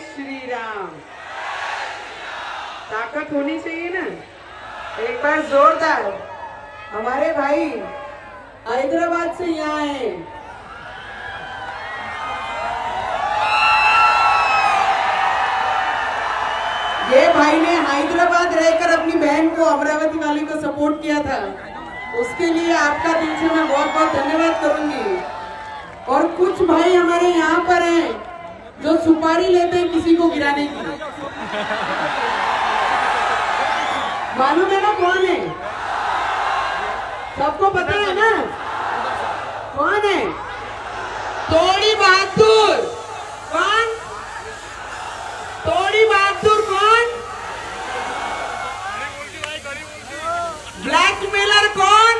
श्री राम ताकत होनी चाहिए ना? एक बार जोरदार। हमारे भाई हैदराबाद से यहाँ आए ये भाई ने हैदराबाद रहकर अपनी बहन को, अमरावती वाली को सपोर्ट किया था। उसके लिए आपका दिल से मैं बहुत बहुत धन्यवाद करूँगी। और कुछ भाई हमारे यहाँ पर हैं। जो सुपारी लेते हैं किसी को गिराने की मालूम है ना कौन है? सबको पता है ना? कौन है? तोड़ी बहादुर। कौन? तोड़ी बहादुर कौन? ब्लैकमेलर कौन?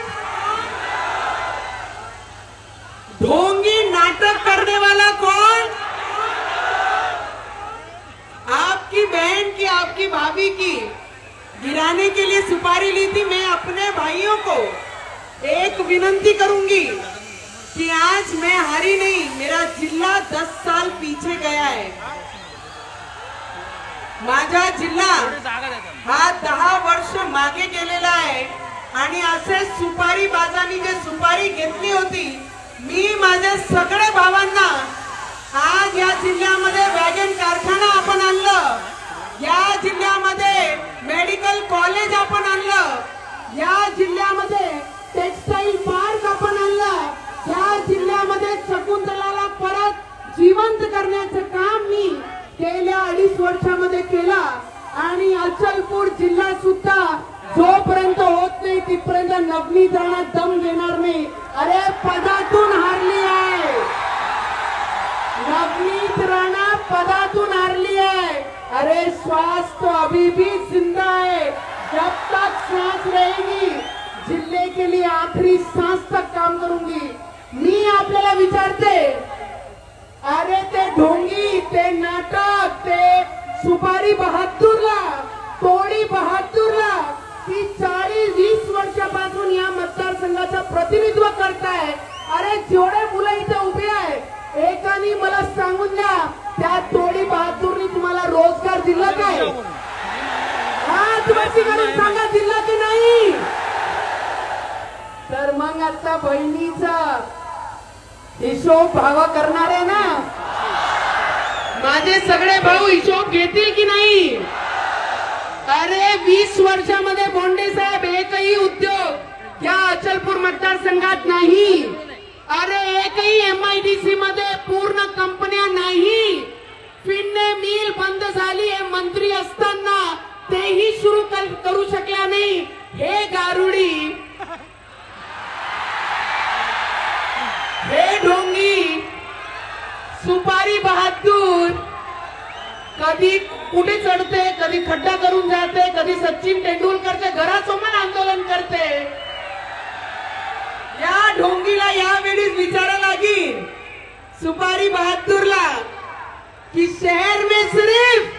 ढोंगी नाटक करने वाला कौन? आपकी भाभी की गिराने के लिए सुपारी ली थी मैं अपने भाइयों को। एक विनंती करूंगी कि आज मैं हारी नहीं मेरा जिल्हा दस साल पीछे गया है। माझा जिल्हा हा दहा वर्ष मागे गेलेला आहे आणि असे सुपारी बाजानी जे सुपारी घेतली होती मी माझ्या सगळ्या भावांना आज या जिल्ह्यामध्ये जिवंत करण्याचं काम मी गेल्या अडीच वर्षामध्ये केला. आणि अचलपूर जिल्हा सुद्धा जोपर्यंत होत नाही तिथपर्यंत नवनीत दम देणार नाही. अरे पदातून हारली आहे. नवनीत राणा पदातून हारली आहे. अरे श्वास तो अभी भी जिंदा है जब तक सांस रहेगी जिल्हे के लिए आखरी सांस तक काम करूंगी. मी आपल्याला विचारते अरे ते ढोंगी ते नाटक ते सुपारी बहादूरला तोडी बहादूरला ती चाळीस वीस वर्षापासून या मतदारसंघाचं प्रतिनिधित्व करताय. अरे जेवढे मुलं इथे उभे आहे एकानी मला सांगून द्या त्या तोडी बहादूरनी तुम्हाला रोजगार दिला काय? सांगा दिला की नाही? तर मग आता बहिणीचा हिशोब भावा करणार आहे ना. माझे सगळे भाऊ हिशोब घेतील की नाही? अरे वीस वर्षामध्ये बोंडे साहेब एकही उद्योग या अचलपूर मतदारसंघात नाही. अरे एकही एमआयडीसी मध्ये पूर्ण कंपन्या नाही. सुपारी बहादूर. कधी कुठे चढते कधी खड्डा करून जाते कधी सचिन तेंडुलकरच्या घरासमोर आंदोलन करते. या ढोंगीला यावेळी विचारा लागेल. सुपारी बहादूरला की शहर में सिर्फ